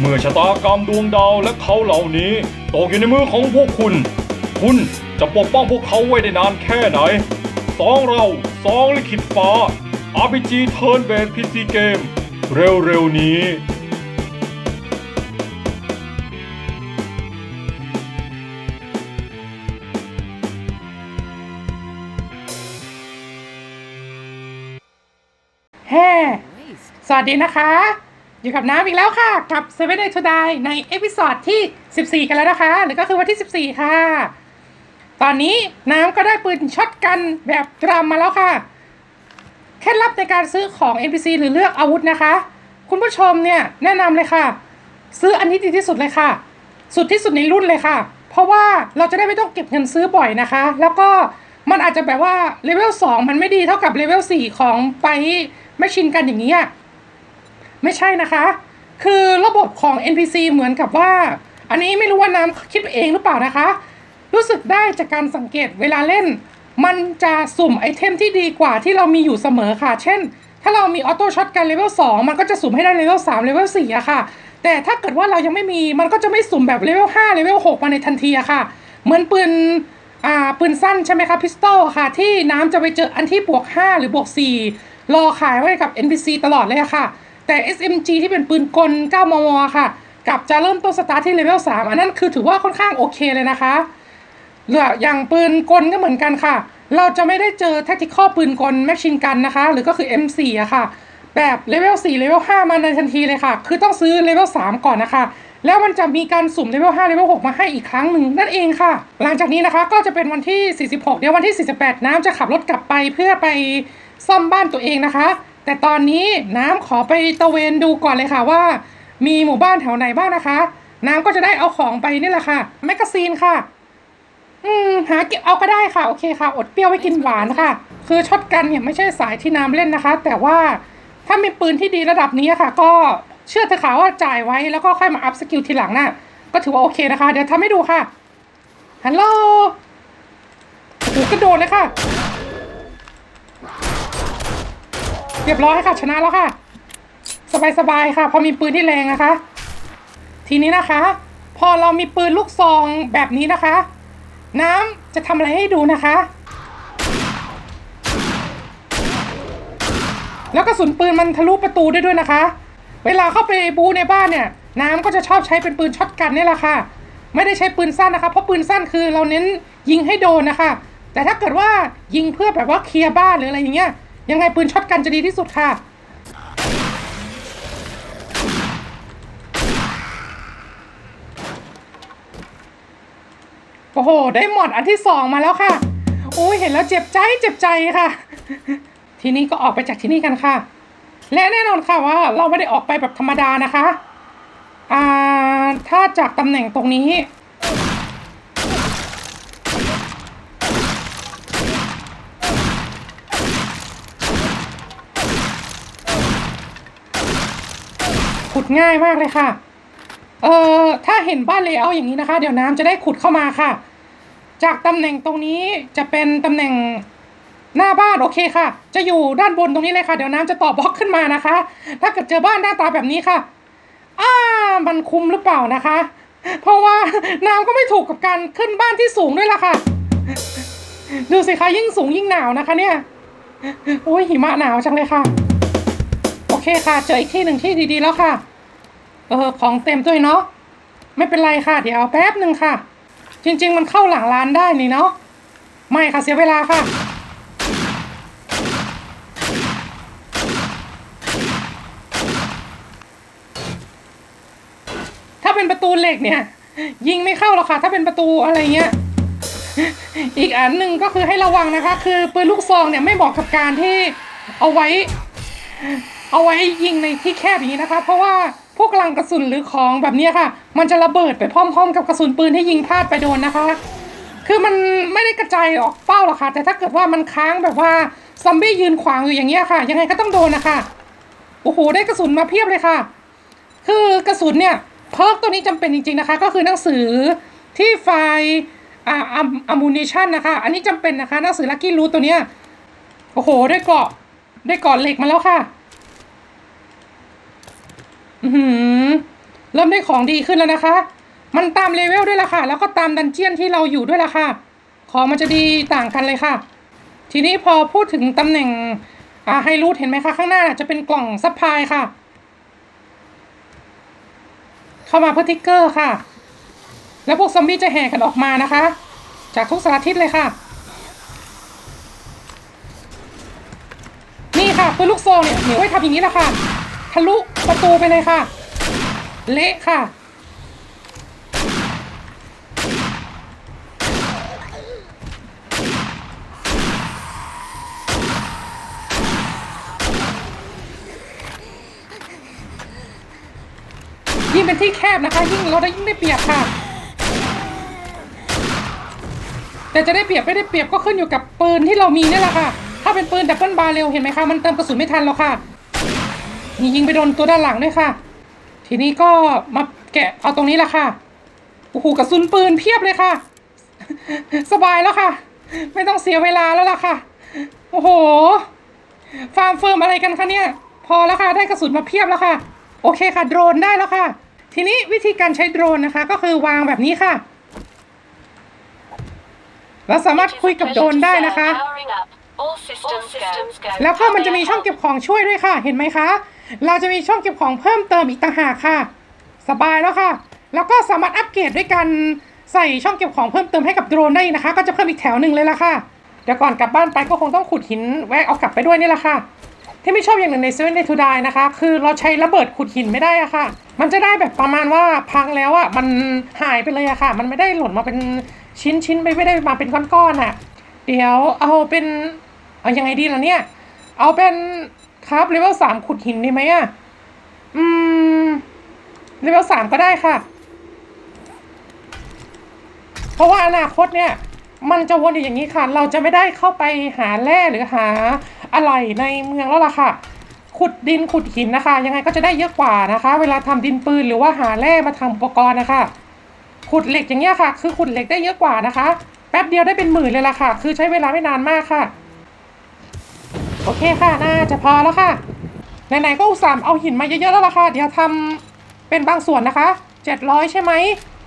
เมื่อชะตากรรมดวงดาวและเขาเหล่านี้ตกอยู่ในมือของพวกคุณ คุณจะปกป้องพวกเขาไว้ได้นานแค่ไหนสองเราสองลิขิตฟ้า RPG Turn Based PC Game เร็วๆนี้แฮ่สวัสดีนะคะ อยู่กับน้ำอีกแล้วค่ะ กับ Seven Day to Die ในเอพิซอดที่ 14 กันแล้วนะคะ หรือก็คือวันที่ 14 ค่ะ ตอนนี้น้ำก็ได้ปืนช็อตกันแบบดรัมมาแล้วค่ะ เคล็ดลับในการซื้อของ NPC หรือเลือกอาวุธนะคะ คุณผู้ชมเนี่ยแนะนำเลยค่ะ ซื้ออันนี้ดีที่สุดเลยค่ะ สุดที่สุดในรุ่นเลยค่ะ เพราะว่าเราจะได้ไม่ต้องเก็บเงินซื้อบ่อยนะคะ แล้วก็มันอาจจะแบบว่าเลเวล2มันไม่ดีเท่ากับเลเวล4ของไปไม่ชินกันอย่างนี้ ไม่ใช่นะคะ คือระบบของ NPC เหมือนกับว่า อันนี้ไม่รู้ว่าน้ำคิดเองหรือเปล่านะคะ รู้สึกได้จากการสังเกตเวลาเล่น มันจะสุ่มไอเทมที่ดีกว่าที่เรามีอยู่เสมอค่ะ เช่น ถ้าเรามีออโต้ช็อตกันเลเวล2มันก็จะสุ่มให้ได้เลเวล3เลเวล4อะค่ะ แต่ถ้าเกิดว่าเรายังไม่มีมันก็จะไม่สุ่มแบบเลเวล5เลเวล6มาในทันทีอะค่ะ เหมือนปืนอ่าปืนสั้นใช่ไหมคะพิสตอลค่ะ ที่น้ำจะไปเจออันที่บวก 5 หรือบวก 4 รอขายไว้กับ NPC ตลอดเลยอะค่ะ แต่ SMG ที่เป็นปืนกล 9 มม ค่ะ กับจะเริ่มต้นสตาร์ทที่เลเวล 3 อันนั้นคือถือว่าค่อนข้างโอเคเลยนะคะเหลืออย่างปืนกลก็เหมือนกันค่ะ เราจะไม่ได้เจอแท c ติคอปืนกลแมชชินกันนะคะ หรือก็คือ M4 อะค่ะ แบบเลเวล 4 เลเวล 5 มาในทันทีเลยค่ะ คือต้องซื้อเลเวล 3 ก่อนนะคะ แล้วมันจะมีการสุ่มเลเวล 5 เลเวล 6 มาให้อีกครั้งหนึ่งนั่นเองค่ะ หลังจากนี้นะคะก็จะเป็นวันที่ 46 เดี๋ยววันที่ 48 น้ำจะขับรถกลับไปเพื่อไปซ่อมบ้านตัวเองนะคะ แต่ตอนนี้น้ำขอไปตะเวนดูก่อนเลยค่ะว่า มีหมู่บ้านแถวไหนบ้างนะคะ น้ำก็จะได้เอาของไปนี่แหละค่ะ แมกกาซีนค่ะ อืมหาเก็บเอาก็ได้ค่ะ โอเคค่ะ อดเปรี้ยวไว้กินหวานค่ะ คือช็อตกันเนี่ยไม่ใช่สายที่น้ำเล่นนะคะ แต่ว่าถ้ามีปืนที่ดีระดับนี้ค่ะ ก็เชื่อเถอะค่ะว่าจ่ายไว้แล้วก็ค่อยมาอัพสกิลทีหลังน่ะก็ถือว่าโอเคนะคะ เดี๋ยวทำให้ดูค่ะฮัลโหลโอ้กระโดดเลยค่ะ เรียบร้อยค่ะชนะแล้วค่ะ สบายๆค่ะ พอมีปืนที่แรงนะคะ ทีนี้นะคะ พอเรามีปืนลูกซองแบบนี้นะคะ น้ำจะทำอะไรให้ดูนะคะ แล้วกระสุนปืนมันทะลุประตูได้ด้วยนะคะ เวลาเข้าไปบูในบ้านเนี่ย น้ำก็จะชอบใช้เป็นปืนช็อตกันนี่แหละค่ะไม่ได้ใช้ปืนสั้นนะคะ เพราะปืนสั้นคือเราเน้นยิงให้โดนนะคะ แต่ถ้าเกิดว่ายิงเพื่อแบบว่าเคลียร์บ้านหรืออะไรอย่างเงี้ย ยังไงปืนช็อตกันจะดีที่สุดค่ะ โอ้โห ได้หมดอันที่สองมาแล้วค่ะ โอ้ยเห็นแล้วเจ็บใจเจ็บใจค่ะ ทีนี้ก็ออกไปจากที่นี่กันค่ะ และแน่นอนค่ะว่าเราไม่ได้ออกไปแบบธรรมดานะคะ อ่า ถ้าจากตำแหน่งตรงนี้ ขุดง่ายมากเลยค่ะ เอ่อ ถ้าเห็นบ้านเลเยอร์อย่างนี้นะคะ เดี๋ยวน้ำจะได้ขุดเข้ามาค่ะ จากตำแหน่งตรงนี้จะเป็นตำแหน่งหน้าบ้านโอเคค่ะ จะอยู่ด้านบนตรงนี้เลยค่ะ เดี๋ยวน้ำจะต่อบล็อกขึ้นมานะคะ ถ้าเกิดเจอบ้านหน้าตาแบบนี้ค่ะ อ่า มันคุ้มหรือเปล่านะคะ เพราะว่าน้ำก็ไม่ถูกกับการขึ้นบ้านที่สูงด้วยล่ะค่ะ ดูสิคะยิ่งสูงยิ่งหนาวนะคะ เนี่ย โอ้ยหิมะหนาวจังเลยค่ะ เคค่ะ เจออีกที่หนึ่งที่ดีๆแล้วค่ะ เออของเต็มด้วยเนาะ ไม่เป็นไรค่ะ เดี๋ยวแป๊บหนึ่งค่ะ จริง ๆ มันเข้าหลังร้านได้นี่เนาะ ไม่ค่ะเสียเวลาค่ะ ถ้าเป็นประตูเหล็กเนี่ย ยิงไม่เข้าหรอกค่ะ ถ้าเป็นประตูอะไรเงี้ย อีกอันหนึ่งก็คือให้ระวังนะคะ คือปืนลูกซองเนี่ยไม่เหมาะกับการที่เอาไว้ เอาไว้ยิงในที่แคบอย่างนี้นะคะ เพราะว่าพวกลังกระสุนหรือของแบบนี้ค่ะ มันจะระเบิดไปพร้อมๆ กับกระสุนปืนที่ยิงพลาดไปโดนนะคะ คือมันไม่ได้กระจายออกเป้าหรอกค่ะ แต่ถ้าเกิดว่ามันค้างแบบว่าซอมบี้ยืนขวางอยู่อย่างเงี้ยค่ะ ยังไงก็ต้องโดนนะคะโอ้โหได้กระสุนมาเพียบเลยค่ะ คือกระสุนเนี่ยเพิร์กตัวนี้จำเป็นจริงๆนะคะ ก็คือหนังสือที่ไฟอ่าอัมมูนิชันนะคะ อันนี้จำเป็นนะคะหนังสือลักกี้รูตัวเนี้ยโอ้โหได้เกาะได้เกาะเหล็กมาแล้วค่ะ เริ่มได้ของดีขึ้นแล้วนะคะ มันตามเลเวลด้วยล่ะค่ะ แล้วก็ตามดันเจียนที่เราอยู่ด้วยล่ะค่ะ ของมันจะดีต่างกันเลยค่ะ ทีนี้พอพูดถึงตำแหน่งอ่าให้รูทเห็นไหมคะ ข้างหน้าจะเป็นกล่องซัพพลายค่ะ เข้ามาเพื่อทิกเกอร์ค่ะ แล้วพวกซอมบี้จะแห่กันออกมานะคะ จากทุกสารทิศเลยค่ะ นี่ค่ะปืนลูกโซ่เนี่ยหนูไว้ทำอย่างนี้แหละค่ะ ทะลุประตูไปเลยค่ะ เละค่ะ ยิ่งเป็นที่แคบนะคะ ยิ่งเราได้ยิ่งได้เปรียบค่ะ แต่จะได้เปรียบไม่ได้เปรียบก็ขึ้นอยู่กับปืนที่เรามีนี่แหละค่ะ ถ้าเป็นปืนดับเบิลบาร์เรลเห็นไหมคะ มันเติมกระสุนไม่ทันแล้วค่ะ นี่ยิงไปโดนตัวด้านหลังด้วยค่ะ ทีนี้ก็มาแกะเอาตรงนี้แหละค่ะโอ้โหกระสุนปืนเพียบเลยค่ะ สบายแล้วค่ะ ไม่ต้องเสียเวลาแล้วล่ะค่ะ โอ้โห ฟาร์มเฟิร์มอะไรกันคะเนี่ย พอแล้วค่ะ ได้กระสุนมาเพียบแล้วค่ะ โอเคค่ะ โดรนได้แล้วค่ะ ทีนี้วิธีการใช้โดรนนะคะ ก็คือวางแบบนี้ค่ะ เราสามารถคุยกับโดรนได้นะคะ แล้วก็มันจะมีช่องเก็บของช่วยด้วยค่ะ เห็นไหมคะ เราจะมีช่องเก็บของเพิ่มเติมอีกต่างหากค่ะ สบายแล้วค่ะ แล้วก็สามารถอัปเกรดด้วยการใส่ช่องเก็บของเพิ่มเติมให้กับโดรนได้นะคะ ก็จะเพิ่มอีกแถวหนึ่งเลยละค่ะ เดี๋ยวก่อนกลับบ้านไปก็คงต้องขุดหินแวะเอากลับไปด้วยนี่แหละค่ะ ที่ไม่ชอบอย่างหนึ่งในเซเว่นเดทูไดนะคะ คือเราใช้ระเบิดขุดหินไม่ได้อะค่ะ มันจะได้แบบประมาณว่าพังแล้วอะมันหายไปเลยอะค่ะ มันไม่ได้หล่นมาเป็นชิ้นชิ้นไม่ไม่ได้มาเป็นก้อนๆอะเดี๋ยวเอาเป็นเอายังไงดีล่ะเนี่ย เอาเป็น ครับเลเวลสามขุดหินดีไหมอะอืมเลเวลสามก็ได้ค่ะ เพราะว่าอนาคตเนี่ย มันจะวนอยู่อย่างนี้ค่ะ เราจะไม่ได้เข้าไปหาแร่หรือหาอะไรในเมืองแล้วล่ะค่ะ ขุดดินขุดหินนะคะ ยังไงก็จะได้เยอะกว่านะคะ เวลาทำดินปืนหรือว่าหาแร่มาทำอุปกรณ์นะคะ ขุดเหล็กอย่างเงี้ยค่ะ คือขุดเหล็กได้เยอะกว่านะคะ แป๊บเดียวได้เป็นหมื่นเลยล่ะค่ะ คือใช้เวลาไม่นานมากค่ะ โอเคค่ะ น่าจะพอแล้วค่ะ ไหนๆก็อุตส่าห์เอาหินมาเยอะๆแล้วล่ะค่ะ เดี๋ยวทำเป็นบางส่วนนะคะ 700 ใช่ไหม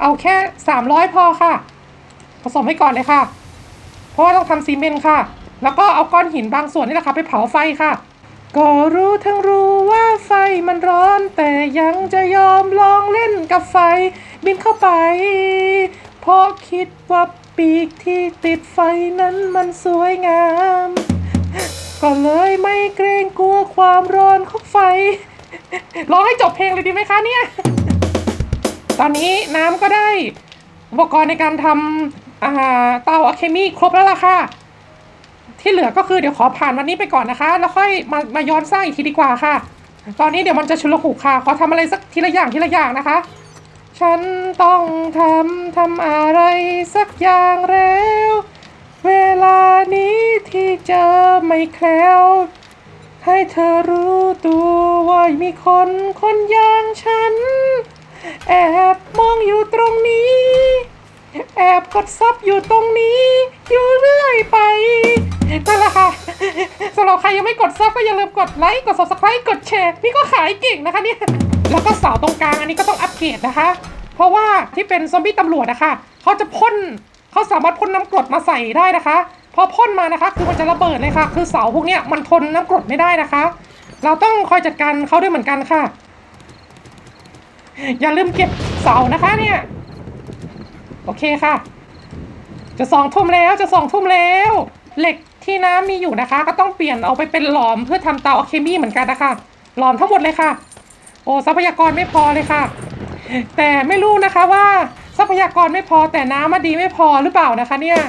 เอาแค่ 300 พอค่ะ ผสมให้ก่อนเลยค่ะ เพราะว่าต้องทำซีเมนต์ค่ะ แล้วก็เอาก้อนหินบางส่วนนี่แหละค่ะ ไปเผาไฟค่ะ ก็รู้ทั้งรู้ว่าไฟมันร้อน แต่ยังจะยอมลองเล่นกับไฟ บินเข้าไป เพราะคิดว่าปีกที่ติดไฟนั้นมันสวยงาม ก็เลยไม่เกรงกลัวความร้อนของไฟ ร้องให้จบเพลงเลยดีไหมคะเนี่ย ตอนนี้น้ำก็ได้ อุปกรณ์ในการทำเตาอะเคมีครบแล้วล่ะค่ะ ที่เหลือก็คือเดี๋ยวขอผ่านวันนี้ไปก่อนนะคะ แล้วค่อยมามาย้อนสร้างอีกทีดีกว่าค่ะ ตอนนี้เดี๋ยวมันจะชุลหุกค่ะ ขอทำอะไรสักทีละอย่างทีละอย่างนะคะ ฉันต้องทำทำอะไรสักอย่างแล้ว เวลานี้ที่เจอไม่แคล้ว ให้เธอรู้ตัวว่ามีคนคนอย่างฉัน แอบมองอยู่ตรงนี้ แอบกดซับอยู่ตรงนี้ อยู่เรื่อยไปนั่นแหละค่ะสำหรับใครยังไม่กดซับก็อย่าลืมกดไลค์กด subscribe กดแชร์นี่ก็ขายเก่งนะคะเนี่ยแล้วก็เสาตรงกลางอันนี้ก็ต้องอัปเกรดนะคะ เพราะว่าที่เป็นซอมบี้ตำรวจนะคะเขาจะพ่น เขาสามารถพ่นน้ำกรดมาใส่ได้นะคะ พอพ่นมานะคะ คือมันจะระเบิดเลยค่ะ คือเสาพวกเนี้ยมันทนน้ำกรดไม่ได้นะคะ เราต้องคอยจัดการเขาด้วยเหมือนกันค่ะ อย่าลืมเก็บเสานะคะเนี่ย โอเคค่ะ จะสองทุ่มแล้วจะสองทุ่มแล้ว เหล็กที่น้ำมีอยู่นะคะ ก็ต้องเปลี่ยนเอาไปเป็นหลอมเพื่อทำเตาอะเคมีเหมือนกันนะคะ หลอมทั้งหมดเลยค่ะ โอ้ทรัพยากรไม่พอเลยค่ะ แต่ไม่รู้นะคะว่า ทรัพยากรไม่พอแต่น้ำมาดีไม่พอหรือเปล่านะคะเนี่ย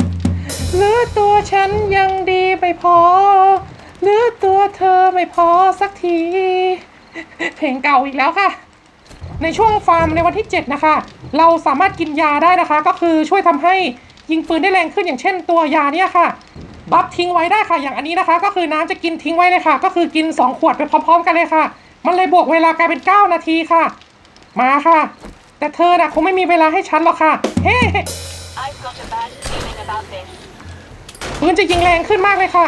หรือตัวฉันยังดีไม่พอ หรือตัวเธอไม่พอสักที เพลงเก่าอีกแล้วค่ะ ในช่วงฟาร์มในวันที่ 7 นะคะ เราสามารถกินยาได้นะคะ ก็คือช่วยทำให้ยิงปืนได้แรงขึ้นอย่างเช่น ตัวยาเนี่ยค่ะ บัฟทิ้งไว้ได้ค่ะ อย่างอันนี้นะคะ ก็คือน้ำจะกินทิ้งไว้เลยค่ะ ก็คือกิน 2 ขวดไปพร้อม ๆ กันเลยค่ะ มันเลยบวกเวลากลายเป็น 9 นาทีค่ะ มาค่ะ แต่เธอน่ะคงไม่มีเวลาให้ฉันหรอกค่ะ เฮ้ปืนจะยิงแรงขึ้นมากเลยค่ะ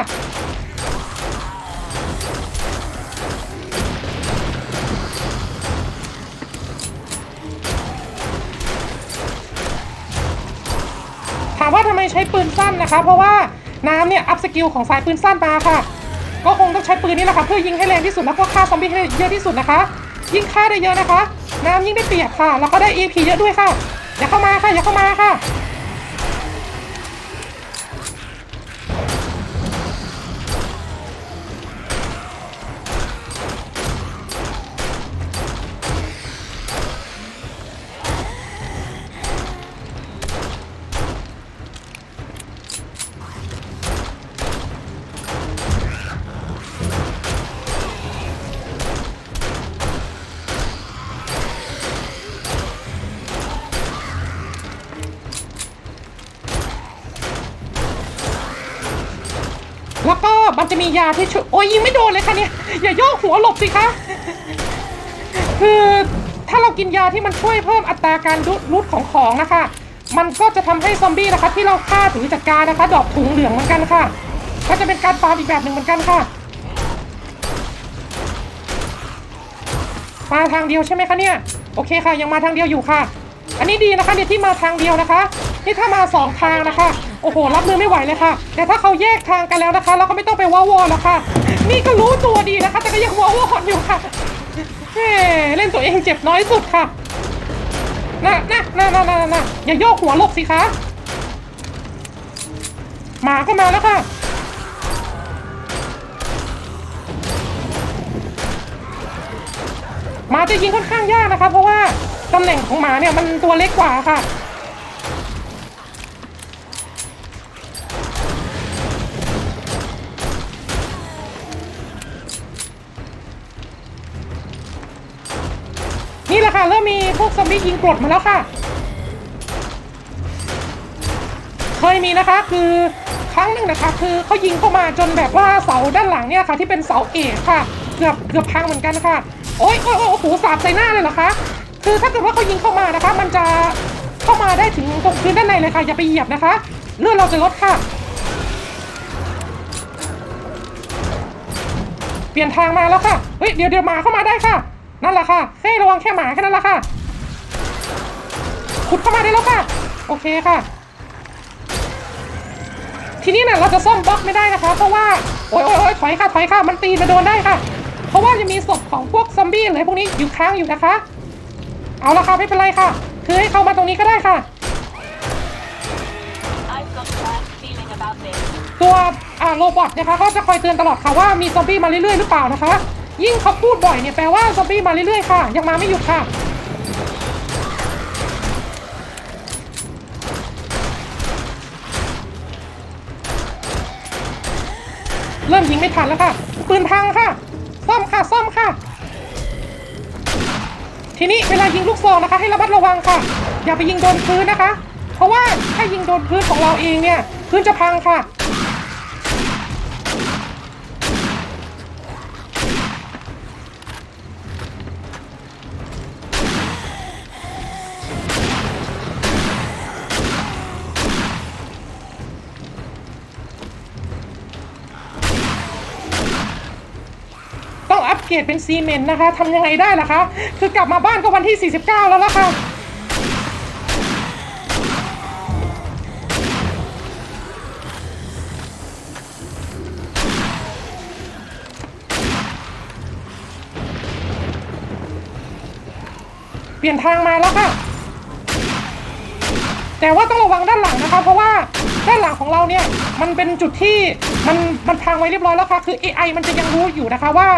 ถามว่าทำไมใช้ปืนสั้นนะคะ เพราะว่าน้ำเนี่ย อัพสกิลของสายปืนสั้นมาค่ะ ก็คงต้องใช้ปืนนี้แหละค่ะ เพื่อยิงให้แรงที่สุดแล้วก็ฆ่าซอมบี้ให้เยอะที่สุดนะคะ ยิงฆ่าได้เยอะนะคะ น้ำยิ่งได้เปรียบค่ะ แล้วก็ได้ EP เยอะด้วยค่ะ อย่าเข้ามาค่ะ อย่าเข้ามาค่ะ แล้วก็มันจะมียาที่ช่วยโอ้ยยิงไม่โดนเลยค่ะเนี่ยอย่าโยกหัวหลบสิคะคือถ้าเรากินยาที่มันช่วยเพิ่มอัตราการรุดของของนะคะ มันก็จะทำให้ซอมบี้นะคะ ที่เราฆ่าถึงจัดการนะคะ ดอกถุงเหลืองเหมือนกันค่ะ ก็จะเป็นการฟาร์มอีกแบบหนึ่งเหมือนกันค่ะมาทางเดียวใช่ไหมคะเนี่ยโอเคค่ะ ยังมาทางเดียวอยู่ค่ะ อันนี้ดีนะคะเนี่ยที่มาทางเดียวนะคะ นี่ถ้ามาสองทางนะคะ โอ้โห รับมือไม่ไหวเลยค่ะ แต่ถ้าเขาแยกทางกันแล้วนะคะ เราก็ไม่ต้องไปว้าวอแล้วค่ะ นี่ก็รู้ตัวดีนะคะ แต่ก็ยังว้าวออยู่ค่ะแหมเล่นตัวเองเจ็บน้อยสุดค่ะน่ะน่ะน่ะน่ะน่ะน่ะอย่าโยกหัวหลบสิคะ หมาก็มาแล้วค่ะ หมาจะยิงค่อนข้างยากนะคะ เพราะว่าตำแหน่งของหมาเนี่ยมันตัวเล็กกว่าค่ะ นี่แหละค่ะเริ่มมีพวกซอมบี้ยิงกรดมาแล้วค่ะ เคยมีนะคะคือครั้งหนึ่งนะคะ คือเขายิงเข้ามาจนแบบว่าเสาด้านหลังเนี่ยค่ะ ที่เป็นเสาเอกค่ะ เกือบเกือบพังเหมือนกันค่ะ โอ๊ยโอ๊ยโอ๊ยโอ้โหสาบใส่หน้าเลยเหรอคะคือถ้าเกิดว่าเขายิงเข้ามานะคะ มันจะเข้ามาได้ถึงตรงพื้นด้านในเลยค่ะ อย่าไปเหยียบนะคะเลือดเราจะลดค่ะเปลี่ยนทางมาแล้วค่ะ เฮ้ย เดี๋ยวเดี๋ยวมาเข้ามาได้ค่ะ นั่นแหละค่ะแค่ระวังแค่หมาแค่นั้นแหละค่ะ ขุดเข้ามาได้แล้วค่ะ โอเคค่ะ ทีนี้เนี่ยเราจะซ่อมบล็อกไม่ได้นะคะ เพราะว่า โอ๊ยโอ๊ยโอ๊ยถอยค่ะ ถอยค่ะ มันตีมาโดนได้ค่ะ เพราะว่าจะมีศพของพวกซอมบี้อะไรพวกนี้อยู่ค้างอยู่นะคะ เอาละค่ะไม่เป็นไรค่ะ คือให้เข้ามาตรงนี้ก็ได้ค่ะ I've got a bad feeling about this. ตัวอ่าโรบอทนะคะก็จะคอยเตือนตลอดค่ะว่ามีซอมบี้มาเรื่อยๆหรือเปล่านะคะ ยิ่งเขาพูดบ่อยเนี่ยแปลว่าซอมบี้มาเรื่อยๆค่ะ ยังมาไม่หยุดค่ะ เริ่มยิงไม่ทันแล้วค่ะ ปืนพังค่ะ ซ่อมค่ะ ซ่อมค่ะ ทีนี้เวลายิงลูกซองนะคะ ให้ระมัดระวังค่ะ อย่าไปยิงโดนพื้นนะคะ เพราะว่าถ้ายิงโดนพื้นของเราเองเนี่ย พื้นจะพังค่ะ ตเกรดเป็นซีเมนต์นะคะทำยังไงได้ล่ะคะ คือกลับมาบ้านก็วันที่ 49 แล้วล่ะค่ะเปลี่ยนทางมาแล้วค่ะ แต่ว่าต้องระวังด้านหลังนะคะ เพราะว่า ด้านหลังของเราเนี่ยมันเป็นจุดที่มันมันพังไว้เรียบร้อยแล้วค่ะคือ AI มันจะยังรู้อยู่นะคะว่า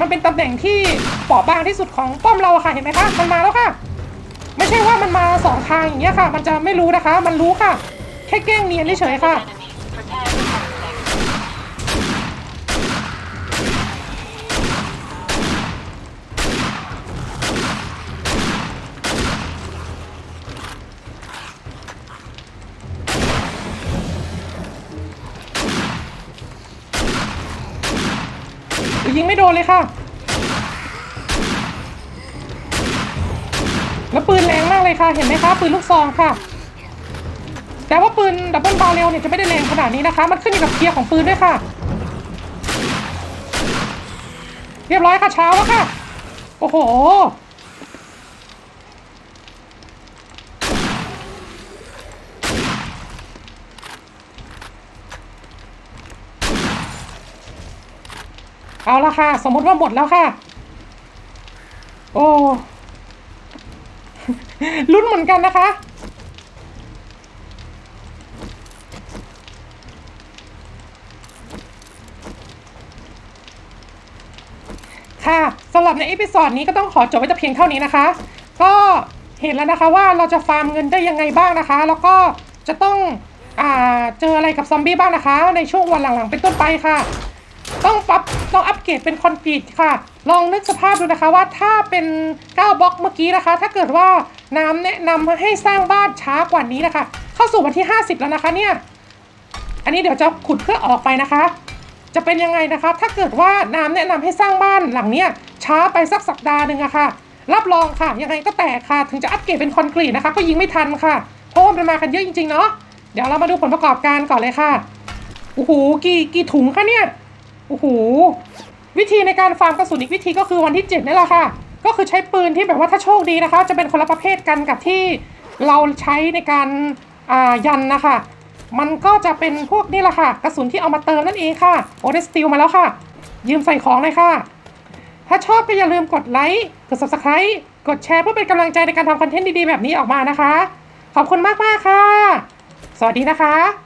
มันเป็นตำแหน่งที่เปราะบางที่สุดของป้อมเราค่ะเห็นไหมคะมันมาแล้วค่ะ ไม่ใช่ว่ามันมาสองทางอย่างเงี้ยค่ะ มันจะไม่รู้นะคะ มันรู้ค่ะ แค่แกล้งเนียนเฉยๆค่ะ ยิงไม่โดนเลยค่ะ แล้วปืนแรงมากเลยค่ะ เห็นไหมคะปืนลูกซองค่ะ แต่ว่าปืนดับเบิลบาเรลเนี่ยจะไม่ได้แรงขนาดนี้นะคะ มันขึ้นอยู่กับเกียร์ของปืนด้วยค่ะ เรียบร้อยค่ะเช้าแล้วค่ะ โอ้โห เอาละค่ะ สมมติว่าหมดแล้วค่ะ โอ้ลุ้นเหมือนกันนะคะ ค่ะสำหรับในเอพิ o d ดนี้ก็ต้องขอจบไว้แต่เพียงเท่านี้นะคะ ก็เห็นแล้วนะคะว่าเราจะฟาร์มเงินได้ยังไงบ้างนะคะ แล้วก็จะต้องอเจออะไรกับซอมบี้บ้างนะคะ ในช่วงวันหลังๆ เป็นต้นไปค่ะ ต้องปรับต้องอัปเกรดเป็นคอนกรีตค่ะ ลองนึกสภาพดูนะคะว่าถ้าเป็น9บล็อกเมื่อกี้นะคะ ถ้าเกิดว่าน้ำแนะนำให้สร้างบ้านช้ากว่านี้นะคะ เข้าสู่วันที่ 50 แล้วนะคะเนี่ยอันนี้เดี๋ยวจะขุดเพื่อออกไปนะคะ จะเป็นยังไงนะคะ ถ้าเกิดว่าน้ำแนะนำให้สร้างบ้านหลังเนี้ยช้าไปสักสัปดาห์หนึ่งอะค่ะ รับรองค่ะยังไงก็แตกค่ะ ถึงจะอัปเกรดเป็นคอนกรีตนะคะ ก็ยิงไม่ทันค่ะเพราะว่ามันมากันเยอะจริงๆเนาะเดี๋ยวเรามาดูผลประกอบการก่อนเลยค่ะโอ้โหกี่กี่ถุงคะเนี่ย โอ้โหวิธีในการฟาร์มกระสุนอีกวิธีก็คือวันที่7นี่แหละค่ะ ก็คือใช้ปืนที่แบบว่าถ้าโชคดีนะคะ จะเป็นคนละประเภทกันกับที่เราใช้ในการอ่ายันนะคะ มันก็จะเป็นพวกนี่แหละค่ะ กระสุนที่เอามาเติมนั่นเองค่ะโอเดสติลมาแล้วค่ะ ยืมใส่ของเลยค่ะ ถ้าชอบก็อย่าลืมกดไลค์กด subscribe กดแชร์เพื่อเป็นกำลังใจในการทำคอนเทนต์ดีๆแบบนี้ออกมานะคะ ขอบคุณมากๆค่ะ สวัสดีนะคะ